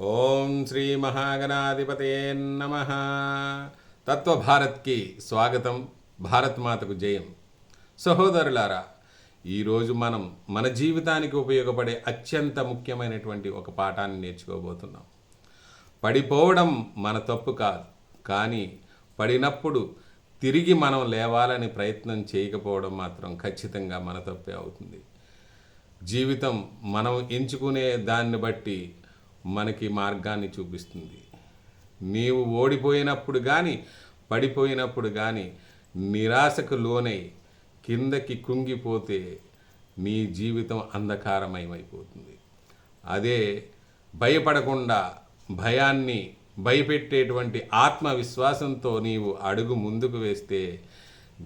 ఓం శ్రీ మహాగణాధిపతే నమ. తత్వభారత్కి స్వాగతం భారత్ మాతకు జయం. సహోదరులారా ఈరోజు మనం మన జీవితానికి ఉపయోగపడే అత్యంత ముఖ్యమైనటువంటి ఒక పాఠాన్ని నేర్చుకోబోతున్నాం. పడిపోవడం మన తప్పు కాదు కానీ పడినప్పుడు తిరిగి మనం లేవాలని ప్రయత్నం చేయకపోవడం మాత్రం ఖచ్చితంగా మన తప్పే అవుతుంది. జీవితం మనం ఎంచుకునే దాన్ని బట్టి మనకి మార్గాన్ని చూపిస్తుంది. నీవు ఓడిపోయినప్పుడు కానీ పడిపోయినప్పుడు కానీ నిరాశకు లోనై కిందకి కుంగిపోతే నీ జీవితం అంధకారమయమైపోతుంది. అదే భయపడకుండా భయాన్ని భయపెట్టేటువంటి ఆత్మవిశ్వాసంతో నీవు అడుగు ముందుకు వేస్తే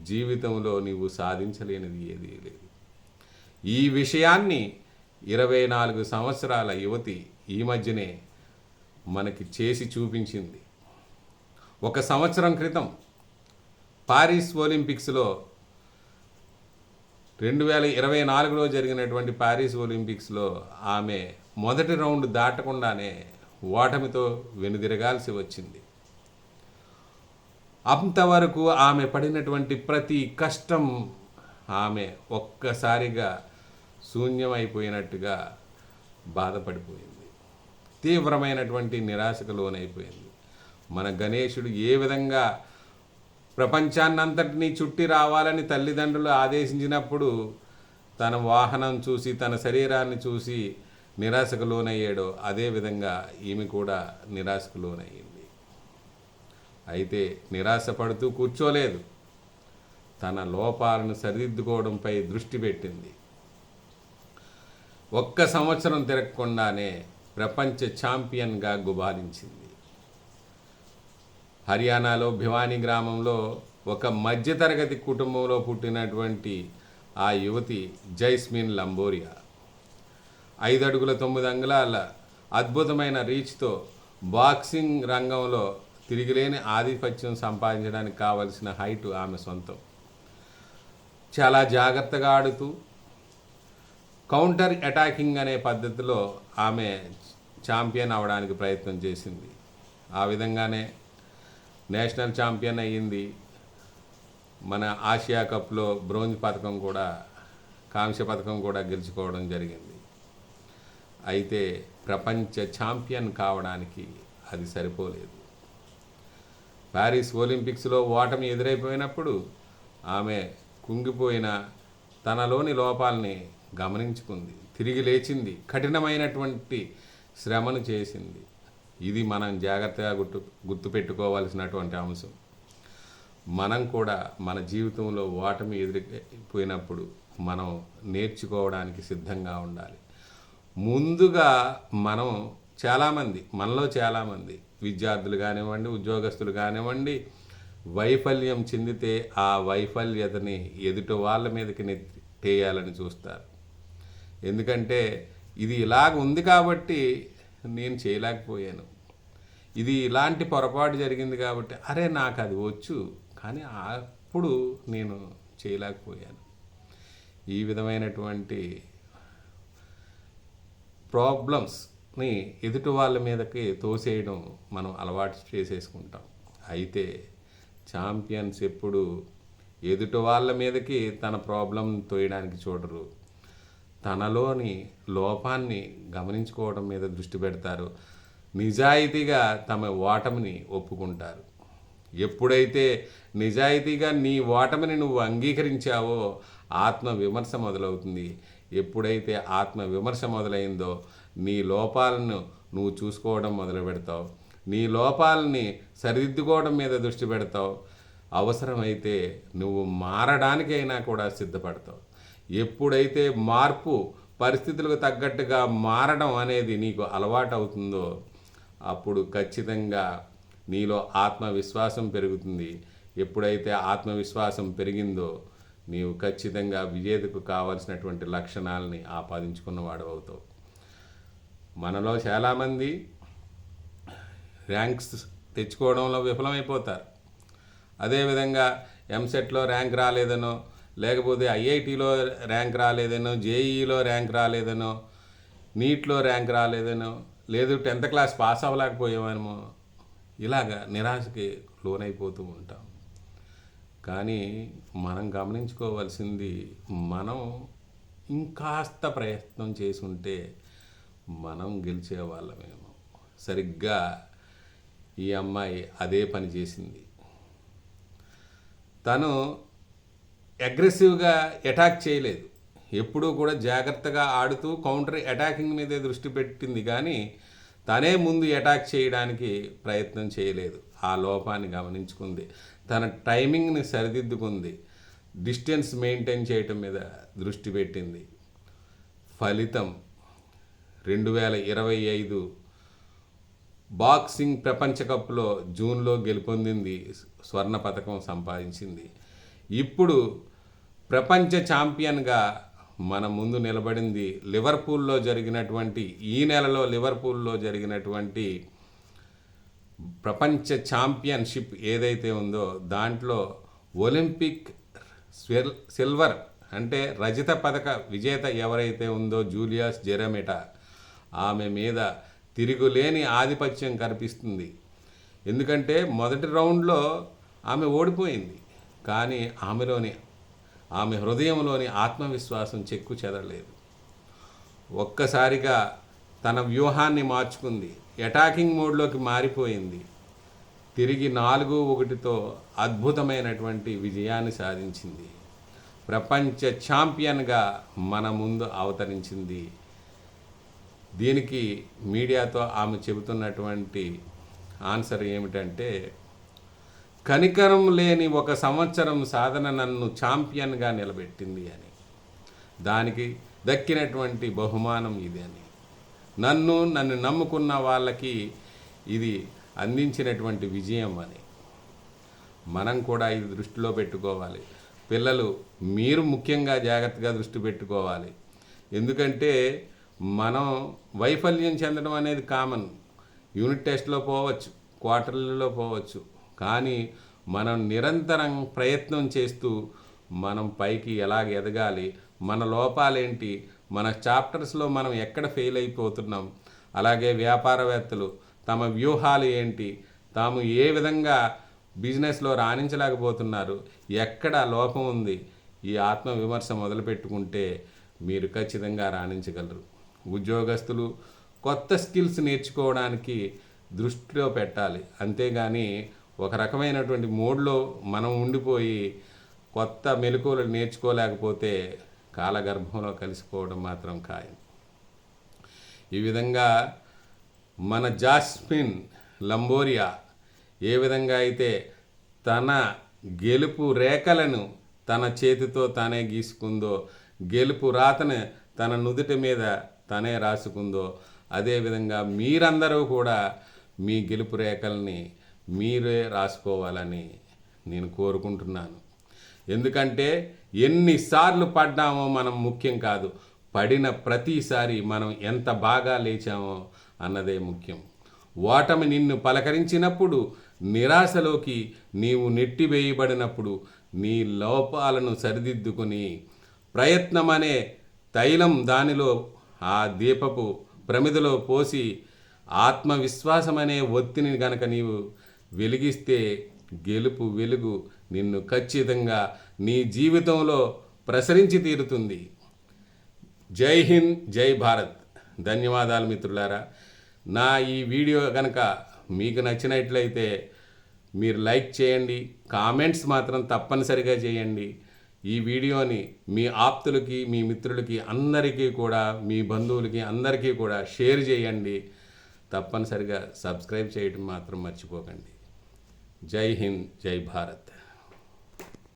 జీవితంలో నీవు సాధించలేనిది ఏదీ లేదు. ఈ విషయాన్ని ఇరవై నాలుగు సంవత్సరాల యువతి ఈ మధ్యనే మనకి చేసి చూపించింది. ఒక సంవత్సరం క్రితం పారిస్ ఒలింపిక్స్లో రెండు వేల ఇరవై నాలుగులో జరిగినటువంటి పారిస్ ఒలింపిక్స్లో ఆమె మొదటి రౌండ్ దాటకుండానే ఓటమితో వెనుదిరగాల్సి వచ్చింది. అంతవరకు ఆమె పడినటువంటి ప్రతి కష్టం ఆమె ఒక్కసారిగా శూన్యమైపోయినట్టుగా బాధపడిపోయింది. తీవ్రమైనటువంటి నిరాశకు లోనైపోయింది. మన గణేశుడు ఏ విధంగా ప్రపంచాన్నంతటినీ చుట్టి రావాలని తల్లిదండ్రులు ఆదేశించినప్పుడు తన వాహనం చూసి తన శరీరాన్ని చూసి నిరాశకు లోనయ్యాడో అదేవిధంగా ఈమె కూడా నిరాశకు లోనయ్యింది. అయితే నిరాశపడుతూ కూర్చోలేదు. తన లోపాలను సరిదిద్దుకోవడంపై దృష్టి పెట్టింది. ఒక్క సంవత్సరం తిరగకుండానే ప్రపంచ ఛాంపియన్గా గుబాలించింది హర్యానాలో భివానీ గ్రామంలో ఒక మధ్యతరగతి కుటుంబంలో పుట్టినటువంటి ఆ యువతి జైస్మిన్ లంబోరియా. ఐదు అడుగుల తొమ్మిది అంగుళాల అద్భుతమైన రీచ్తో బాక్సింగ్ రంగంలో తిరిగిలేని ఆధిపత్యం సంపాదించడానికి కావలసిన హైట్ ఆమె సొంతం. చాలా జాగ్రత్తగా ఆడుతూ కౌంటర్ అటాకింగ్ అనే పద్ధతిలో ఆమె ఛాంపియన్ అవడానికి ప్రయత్నం చేసింది. ఆ విధంగానే నేషనల్ ఛాంపియన్ అయ్యింది. మన ఆసియా కప్లో బ్రోంజ్ పథకం కూడా కాంస్య పథకం కూడా గెలుచుకోవడం జరిగింది. అయితే ప్రపంచ ఛాంపియన్ కావడానికి అది సరిపోలేదు. ప్యారిస్ ఒలింపిక్స్లో ఓటమి ఎదురైపోయినప్పుడు ఆమె కుంగిపోయిన తనలోని లోపాలని గమనించుకుంది. తిరిగి లేచింది. కఠినమైనటువంటి శ్రమను చేసింది. ఇది మనం జాగ్రత్తగా గుర్తు గుర్తుపెట్టుకోవాల్సినటువంటి అంశం. మనం కూడా మన జీవితంలో ఓటమి ఎదురైపోయినప్పుడు మనం నేర్చుకోవడానికి సిద్ధంగా ఉండాలి. ముందుగా మనం చాలామంది మనలో చాలామంది విద్యార్థులు కానివ్వండి ఉద్యోగస్తులు కానివ్వండి వైఫల్యం చెందితే ఆ వైఫల్యతని ఎదుటి వాళ్ళ మీదకి నెట్టేయాలని చూస్తారు. ఎందుకంటే ఇది ఇలాగ ఉంది కాబట్టి నేను చేయలేకపోయాను. ఇది ఇలాంటి పొరపాటు జరిగింది కాబట్టి అరే నాకు అది వచ్చు కానీ అప్పుడు నేను చేయలేకపోయాను. ఈ విధమైనటువంటి ప్రాబ్లమ్స్ని ఎదుటి వాళ్ళ మీదకి తోసేయడం మనం అలవాటు చేసేసుకుంటాం. అయితే ఛాంపియన్స్ ఎప్పుడు ఎదుటి వాళ్ళ మీదకి తన ప్రాబ్లం తోయడానికి చూడరు. తనలోని లోపాన్ని గమనించుకోవడం మీద దృష్టి పెడతారు. నిజాయితీగా తమ ఓటమిని ఒప్పుకుంటారు. ఎప్పుడైతే నిజాయితీగా నీ ఓటమిని నువ్వు అంగీకరించావో ఆత్మ విమర్శ మొదలవుతుంది. ఎప్పుడైతే ఆత్మ విమర్శ మొదలైందో నీ లోపాలను నువ్వు చూసుకోవడం మొదలు పెడతావు. నీ లోపాలని సరిదిద్దుకోవడం మీద దృష్టి పెడతావు. అవసరమైతే నువ్వు మారడానికైనా కూడా సిద్ధపడతావు. ఎప్పుడైతే మార్పు పరిస్థితులకు తగ్గట్టుగా మారడం అనేది నీకు అలవాటు అవుతుందో అప్పుడు ఖచ్చితంగా నీలో ఆత్మవిశ్వాసం పెరుగుతుంది. ఎప్పుడైతే ఆత్మవిశ్వాసం పెరిగిందో నీవు ఖచ్చితంగా విజేతకు కావలసినటువంటి లక్షణాలని ఆపాదించుకున్నవాడు అవుతావు మనలో చాలామంది ర్యాంక్స్ తెచ్చుకోవడంలో విఫలమైపోతారు. అదేవిధంగా ఎంసెట్లో ర్యాంక్ రాలేదనో లేకపోతే ఐఐటిలో ర్యాంక్ రాలేదనో జేఈలో ర్యాంక్ రాలేదనో నీట్లో ర్యాంక్ రాలేదనో లేదు టెన్త్ క్లాస్ పాస్ అవ్వలేకపోయామేమో ఇలాగా నిరాశకి లోనైపోతూ ఉంటాం. కానీ మనం గమనించుకోవాల్సింది మనం ఇంకాస్త ప్రయత్నం చేసుంటే మనం గెలిచే వాళ్ళమేమో సరిగ్గా ఈ అమ్మాయి అదే పని చేసింది. తను అగ్రెసివ్గా అటాక్ చేయలేదు. ఎప్పుడూ కూడా జాగ్రత్తగా ఆడుతూ కౌంటర్ అటాకింగ్ మీదే దృష్టి పెట్టింది కానీ తనే ముందు అటాక్ చేయడానికి ప్రయత్నం చేయలేదు. ఆ లోపాన్ని గమనించుకుంది. తన టైమింగ్ని సరిదిద్దుకుంది. డిస్టెన్స్ మెయింటైన్ చేయటం మీద దృష్టి పెట్టింది. ఫలితం రెండు వేల ఇరవై ఐదు బాక్సింగ్ ప్రపంచ కప్లో జూన్లో గెలుపొందింది స్వర్ణ పథకం సంపాదించింది. ఇప్పుడు ప్రపంచ ఛాంపియన్గా మన ముందు నిలబడింది లివర్పూల్లో జరిగినటువంటి ఈ నెలలో లివర్పూల్లో జరిగినటువంటి ప్రపంచ ఛాంపియన్షిప్ ఏదైతే ఉందో దాంట్లో ఒలింపిక్ సిల్వర్ అంటే రజత పథక విజేత ఎవరైతే ఉందో జూలియాస్ జెరమిటా ఆమె మీద తిరుగులేని ఆధిపత్యం కనిపిస్తుంది. ఎందుకంటే మొదటి రౌండ్లో ఆమె ఓడిపోయింది. కానీ ఆమెలోని ఆమె హృదయంలోని ఆత్మవిశ్వాసం చెక్కు చెదరలేదు. ఒక్కసారిగా తన వ్యూహాన్ని మార్చుకుంది. అటాకింగ్ మోడ్లోకి మారిపోయింది. తిరిగి నాలుగు ఒకటితో అద్భుతమైనటువంటి విజయాన్ని సాధించింది. ప్రపంచ ఛాంపియన్గా మన ముందు అవతరించింది. దీనికి మీడియాతో ఆమె చెబుతున్నటువంటి ఆన్సర్ ఏమిటంటే కనికరం లేని ఒక సంవత్సరం సాధన నన్ను ఛాంపియన్గా నిలబెట్టింది అని. దానికి దక్కినటువంటి బహుమానం ఇది అని. నన్ను నన్ను నమ్ముకున్న వాళ్ళకి ఇది అందించినటువంటి విజయం అని. మనం కూడా ఇది దృష్టిలో పెట్టుకోవాలి. పిల్లలు మీరు ముఖ్యంగా జాగ్రత్తగా దృష్టి పెట్టుకోవాలి. ఎందుకంటే మనం వైఫల్యం చెందడం అనేది కామన్. యూనిట్ టెస్ట్లో పోవచ్చు క్వార్టర్లలో పోవచ్చు. కానీ మనం నిరంతరం ప్రయత్నం చేస్తూ మనం పైకి ఎలాగ ఎదగాలి మన లోపాలేంటి మన చాప్టర్స్లో మనం ఎక్కడ ఫెయిల్ అయిపోతున్నాం అలాగే వ్యాపారవేత్తలు తమ వ్యూహాలు ఏంటి తాము ఏ విధంగా బిజినెస్లో రాణించలేకపోతున్నారు ఎక్కడ లోపం ఉంది ఈ ఆత్మ విమర్శ మొదలుపెట్టుకుంటే మీరు ఖచ్చితంగా రాణించగలరు. ఉద్యోగస్తులు కొత్త స్కిల్స్ నేర్చుకోవడానికి దృష్టిలో పెట్టాలి. అంతేగాని ఒక రకమైనటువంటి మోడ్లో మనం ఉండిపోయి కొత్త మెలకువలు నేర్చుకోలేకపోతే కాలగర్భంలో కలిసిపోవడం మాత్రం ఖాయం. ఈ విధంగా మన జాస్మిన్ లంబోరియా ఏ విధంగా అయితే తన గెలుపు రేఖలను తన చేతితో తానే గీసుకుందో గెలుపు రాతను తన నుదుటి మీద తనే రాసుకుందో అదేవిధంగా మీరందరూ కూడా మీ గెలుపు రేఖల్ని మీరే రాసుకోవాలని నేను కోరుకుంటున్నాను. ఎందుకంటే ఎన్నిసార్లు పడ్డామో మనం ముఖ్యం కాదు. పడిన ప్రతిసారి మనం ఎంత బాగా లేచామో అన్నదే ముఖ్యం. ఓటమి నిన్ను పలకరించినప్పుడు నిరాశలోకి నీవు నెట్టివేయబడినప్పుడు నీ లోపాలను సరిదిద్దుకుని ప్రయత్నమనే తైలం దానిలో ఆ దీపపు ప్రమిదలో పోసి ఆత్మవిశ్వాసమనే ఒత్తిని గనక నీవు వెలిగిస్తే గెలుపు వెలుగు నిన్ను ఖచ్చితంగా నీ జీవితంలో ప్రసరించి తీరుతుంది. జై హింద్ జై భారత్. ధన్యవాదాలు మిత్రులారా. నా ఈ వీడియో కనుక మీకు నచ్చినట్లయితే మీరు లైక్ చేయండి కామెంట్స్ మాత్రం తప్పనిసరిగా చేయండి. ఈ వీడియోని మీ ఆప్తులకి మీ మిత్రులకి అందరికీ కూడా మీ బంధువులకి అందరికీ కూడా షేర్ చేయండి. తప్పనిసరిగా సబ్స్క్రైబ్ చేయడం మాత్రం మర్చిపోకండి. జై హింద్ జై భారత్